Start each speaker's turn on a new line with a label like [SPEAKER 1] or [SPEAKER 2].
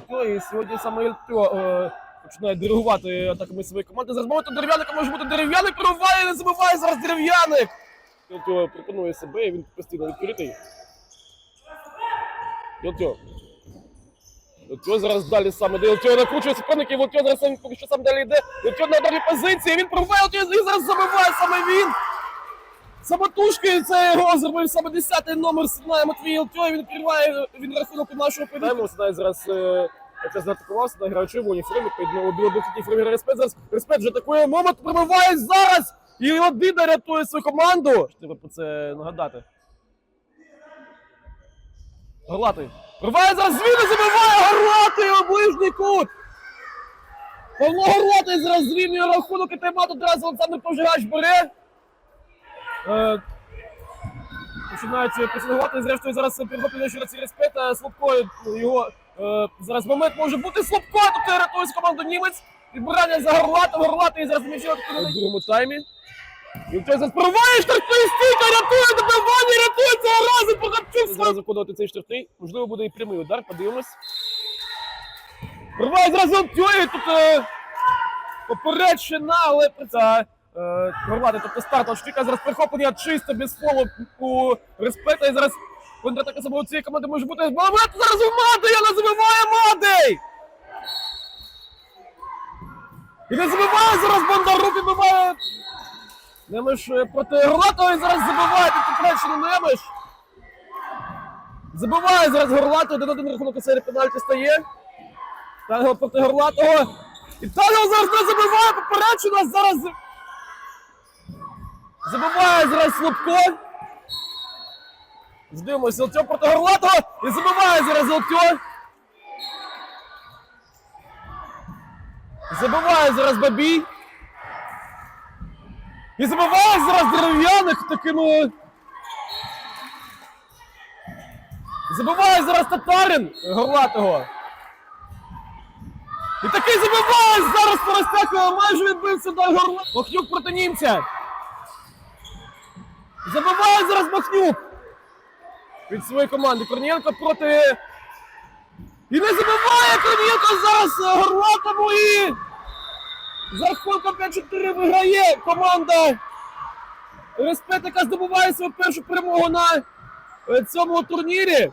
[SPEAKER 1] Ілько, і сьогодні саме Ілько е, починає диригувати атаками своєї команди. Зараз моменту дерев'яника може бути дерев'яник, прориває, не забиває зараз дерев'яник. Ілько пропонує себе, і він постійно відкритий. Ілько. Ілько зараз далі саме, де Ілько накручує суперників, Ілько зараз сам поки що сам далі йде. Ілько на далі позиції, він прориває, Ілько і зараз забиває саме він. Самотужки це його зробив саме 10-й номер Сигнає Матвій Ілтьо, і він відкриває він рахунок у нашого поєдинку. Сигнає зараз е, це заатакував, Сигнає грає червоні формі, поєднув біло блакитній формі Респект. Зараз Респект вже атакує момент, пробиває зараз! І Одина рятує свою команду. Треба про це нагадати. Горлатий. Пробиває зараз звідти, забиває Горлатий у ближній кут! Павло Горлатий зараз зрівнює рахунок і таймат одразу Олександр Пожигач бере. Е, починають пресингувати. Зрештою, зараз перехоплює ще раз респект. Слабко його е, зараз момент може бути Слабко. Тут рятує команду німець. Підбирання за Горлатом. Горлатий зараз м'ячем в другому таймі. І в зараз прориває штрафний стійка, рятує добивання, рятує цього разу. Прокопчук зараз виконувати цей штрафний. Можливо, буде і прямий удар, подивимось. Прориває зараз Антює, тут е, попередщина, але це е, Горлати, тобто старт штика зараз перехоплення чисто без фолу у респекта. І зараз контратака самого цієї команди може бути. Момент зараз у Мадея не забиває Мадей! І не забиває зараз Бондарук, відбиває Немеш е, проти Горлатова і зараз забиває під попередщину Немеш. Забиває зараз Горлатого, один один рахунок серії пенальті стає. Тангел проти Горлатого. І Тангел зараз не забиває попередщина, зараз Забиває зараз Слабко. Здивимося, Золотьо проти Горлатого. І забиває зараз Золотьо. Забиває зараз Бабій. І забиває зараз дерев'яник такими. Забиває зараз Татарин Горлатого. І такий забиває зараз Поростяка, майже відбився до горла. Махнюк проти німця. Забиває зараз Махнюк від своєї команди. Корнієнко проти. І не забиває Корнієнко зараз е, Горлатому і за рахунком 5-4 виграє команда. Респект, яка здобуває свою першу перемогу на е, цьому турнірі.